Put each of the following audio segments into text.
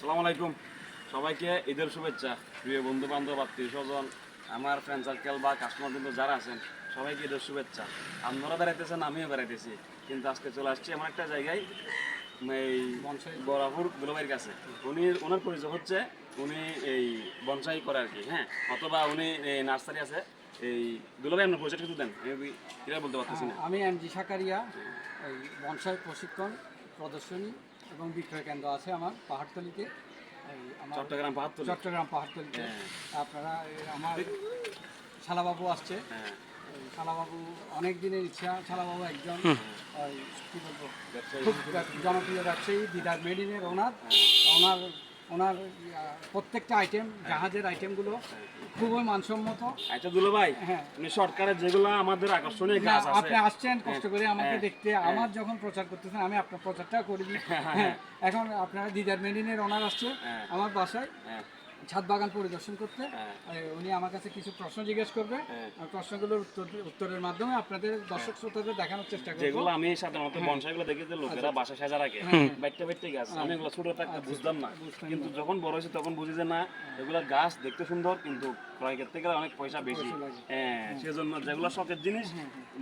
আসসালামু আলাইকুম। সবাইকে ঈদের শুভেচ্ছা। প্রিয় বন্ধু বান্ধব আত্মীয় স্বজন আমার ফ্রেন্ড সার্কেল বা কাস্টমার কিন্তু যারা আছেন সবাইকে ঈদের শুভেচ্ছা। আপনারা বেড়াইতেছেন আমিও বেড়াইতেছি। কিন্তু আজকে চলে আসছি এমন একটা জায়গায় এই বরাপুর দুলাভাইয়ের কাছে। উনি ওনার পরিচয় হচ্ছে উনি এই বনসাই করে আর কি হ্যাঁ? অথবা উনি এই নার্সারি আছে এই দুলাভাই আপনার পরিচয়টা কিছু দেন আমি বলতে পারতেছি না। আমি এম জি সাকারিয়া এই বনসাই প্রশিক্ষণ প্রদর্শনী। এবং বিক্রয় কেন্দ্র আছে আমার পাহাড়তলিতে। আমার চট্টগ্রাম পাহাড়তলি। চট্টগ্রাম পাহাড়তলিতে। হ্যাঁ। আপনারা আমার শালাবাবু আসছে। হ্যাঁ। শালাবাবু অনেক দিনের ইচ্ছা শালাবাবু একজন ওই কি বলব খুব জনপ্রিয় ব্যবসায়ী দিদার মেডিনের ওনার। ওনার ওনার প্রত্যেকটা আইটেম জাহাজের আইটেমগুলো খুবই মানসম্মত। আচ্ছা দুলো ভাই হ্যাঁ সরকারের যেগুলো আমাদের আকর্ষণীয় গাছ আছে। আপনি আসছেন কষ্ট করে আমাকে হ্যাঁ, দেখতে আমার যখন প্রচার করতেছেন আমি আপনার প্রচারটা করে দিই। হ্যাঁ, এখন আপনারা দিদার মেডিনের ওনার আসছে হ্যাঁ। আমার বাসায়। হ্যাঁ। ছাদ বাগান পরিদর্শন করতে। হ্যাঁ। উনি আমার কাছে কিছু প্রশ্ন জিজ্ঞেস করবে। হ্যাঁ। প্রশ্নগুলোর উত্তর উত্তরের মাধ্যমে আপনাদের দর্শক শ্রোতাদের দেখানোর চেষ্টা করব। যেগুলো আমি সাধারণত বনসাইগুলো দেখি যে লোকেরা বাসা সাজা রাখে বাইটটা বাইটটা গাছ আমি এগুলো ছোট থাকতে বুঝতাম না। কিন্তু যখন বড় হয়েছে তখন বুঝি যে না এগুলা গাছ দেখতে সুন্দর কিন্তু ক্রয় করতে গেলে অনেক পয়সা বেশি। হ্যাঁ সেজন্য যেগুলো শখের জিনিস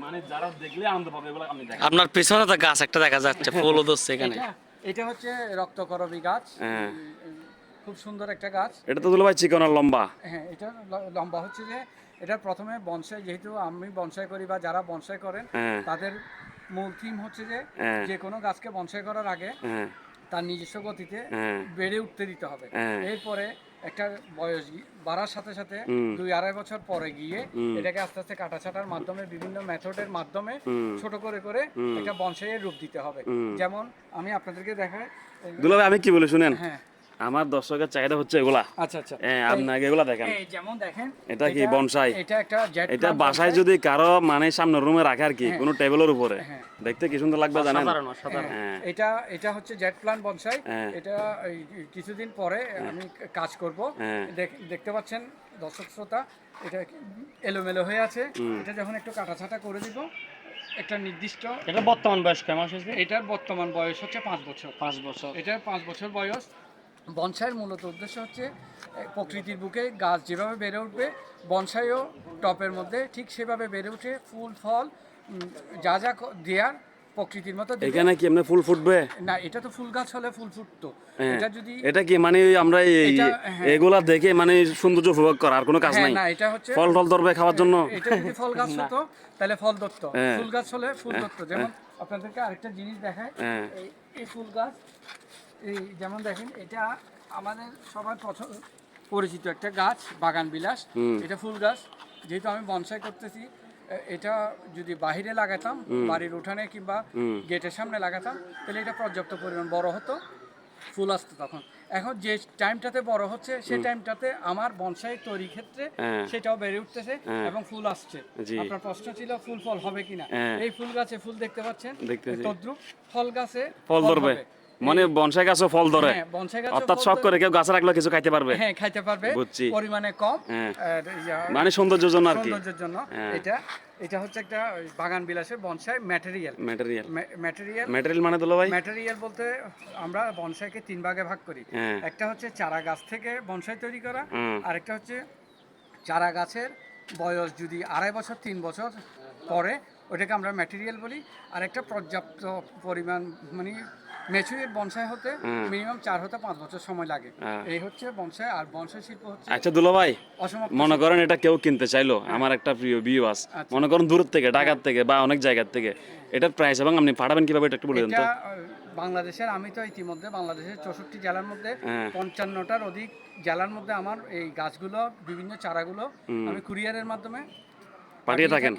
মানে যারা দেখলে আনন্দ পাবে এগুলো আমি দেখি আপনার পেছনে তো গাছ একটা দেখা যাচ্ছে ফুলও ধরছে এখানে। এটা হচ্ছে রক্তকরবী গাছ। হ্যাঁ। খুব সুন্দর একটা গাছ। এটা তো দুলো ভাই চিকন আর লম্বা। হ্যাঁ এটা লম্বা হচ্ছে যে এটা প্রথমে বনসাই যেহেতু আমি বনসাই করি বা যারা বনসাই করেন হ্যাঁ। তাদের মূল থিম হচ্ছে যে হ্যাঁ। যে কোনো গাছকে বনসাই করার আগে হ্যাঁ। তার নিজস্ব গতিতে বেড়ে উঠতে দিতে হবে। এরপরে একটা বয়স বাড়ার সাথে সাথে দুই আড়াই বছর পরে গিয়ে এটাকে আস্তে আস্তে কাটাছাটার মাধ্যমে বিভিন্ন মেথডের মাধ্যমে ছোট করে করে। একটা বনসাইয়ের রূপ দিতে হবে। যেমন আমি আপনাদেরকে দেখাই আমি কি বলে শুনেন? হ্যাঁ। আমার দর্শকের চাহিদা হচ্ছে এগুলা। আচ্ছা আচ্ছা। হ্যাঁ আপনাকে এগুলা দেখেন। যেমন দেখেন এটা কি বনসাই? এটা একটা এটা বাসায় যদি কারও মানে সামনে রুমে রাখে আর কি কোনো টেবিলের উপরে। হ্যাঁ। দেখতে কি সুন্দর লাগবে জানেন? হ্যাঁ। এটা এটা হচ্ছে জেট প্ল্যান বনসাই। হ্যাঁ। এটা কিছুদিন পরে আমি কাজ করব। হ্যাঁ। দেখতে পাচ্ছেন দর্শক শ্রোতা এটা এলোমেলো হয়ে আছে। এটা যখন একটু কাটাছাটা করে দিব একটা নির্দিষ্ট এটা বর্তমান বয়স কেমন এটার বর্তমান বয়স হচ্ছে পাঁচ বছর। পাঁচ বছর। এটার পাঁচ বছর বয়স। বনসাইয়ের মূলত উদ্দেশ্য হচ্ছে প্রকৃতির বুকে গাছ যেভাবে বেড়ে উঠবে বনসাইও টপের মধ্যে ঠিক সেভাবে বেড়ে উঠে ফুল ফল যা যা দেয়ার প্রকৃতির মতো। এখানে কি এমনি ফুল ফুটবে? না এটা তো ফুল গাছ হলে ফুল ফুটতো। হ্যাঁ। এটা যদি এটা কি মানে আমরা এই হ্যাঁ। এগুলা দেখে মানে সৌন্দর্য উপভোগ করা আর কোনো কাজ হ্যাঁ নাই? না এটা হচ্ছে ফল টল ধরবে খাওয়ার জন্য? এটা যদি ফল গাছ হতো তাহলে ফল ধরতো। ফুল গাছ হলে ফুল ধরতো। যেমন আপনাদেরকে আরেকটা জিনিস দেখায় এই ফুল গাছ এই যেমন দেখেন এটা আমাদের সবার পছন্দ পরিচিত একটা গাছ বাগান বিলাস। এটা ফুল গাছ। যেহেতু আমি বনসাই করতেছি এটা যদি বাহিরে লাগাতাম বাড়ির উঠানে কিংবা গেটের সামনে লাগাতাম তাহলে এটা পর্যাপ্ত পরিমাণ বড় হতো ফুল আসতো তখন। এখন যে টাইমটাতে বড় হচ্ছে সেই টাইমটাতে আমার বনসাই তৈরি ক্ষেত্রে হ্যাঁ। সেটাও বেড়ে উঠতেছে এবং ফুল আসছে। আপনার প্রশ্ন ছিল ফুল ফল হবে কিনা? হ্যাঁ। এই ফুল গাছে ফুল দেখতে পাচ্ছেন? তদ্রুপ ফল গাছে ফল ধরবে। মানে বনসাই গাছও ফল ধরে। হ্যাঁ, অর্থাৎ শখ করে কেউ গাছে রাখলে কিছু খাইতে পারবে। হ্যাঁ খাইতে পারবে। বুঝছি। পরিমাণে কম। হ্যাঁ। মানে সৌন্দর্যের জন্য আর কি। সৌন্দর্যের জন্য। হ্যাঁ। এটা এটা হচ্ছে একটা বাগান বিলাসের bonsai material. Material. Material. Material মানে দুলো ভাই? ম্যাটেরিয়াল বলতে আমরা বনসাইকে তিন ভাগে ভাগ করি। একটা হচ্ছে চারা গাছ থেকে বনসাই তৈরি করা। আরেকটা হচ্ছে চারা গাছের বয়স যদি আড়াই বছর তিন বছর পরে ওটাকে আমরা ম্যাটেরিয়াল বলি। আর একটা পর্যাপ্ত পরিমাণ মানে ম্যাচুরিট বনসাই হতে মিনিমাম চার হতে পাঁচ বছর সময় লাগে। হ্যাঁ। এই হচ্ছে বনসাই আর বনসাই শিল্প হচ্ছে আচ্ছা দুলো ভাই মনে করেন এটা কেউ কিনতে চাইলো? আমার একটা প্রিয় বিওয়াস আচ্ছা। মনে করেন দূর থেকে ঢাকার থেকে বা অনেক জায়গার থেকে। এটার প্রাইস এবং আপনি পাঠাবেন কীভাবে এটা একটু বলে দেন তো? বাংলাদেশের আমি তো ইতিমধ্যে বাংলাদেশের চৌষট্টি জেলার মধ্যে হ্যাঁ। পঞ্চান্নটার অধিক জেলার মধ্যে আমার এই গাছগুলো বিভিন্ন চারাগুলো আমি কুরিয়ারের মাধ্যমে পাঠিয়ে থাকেন?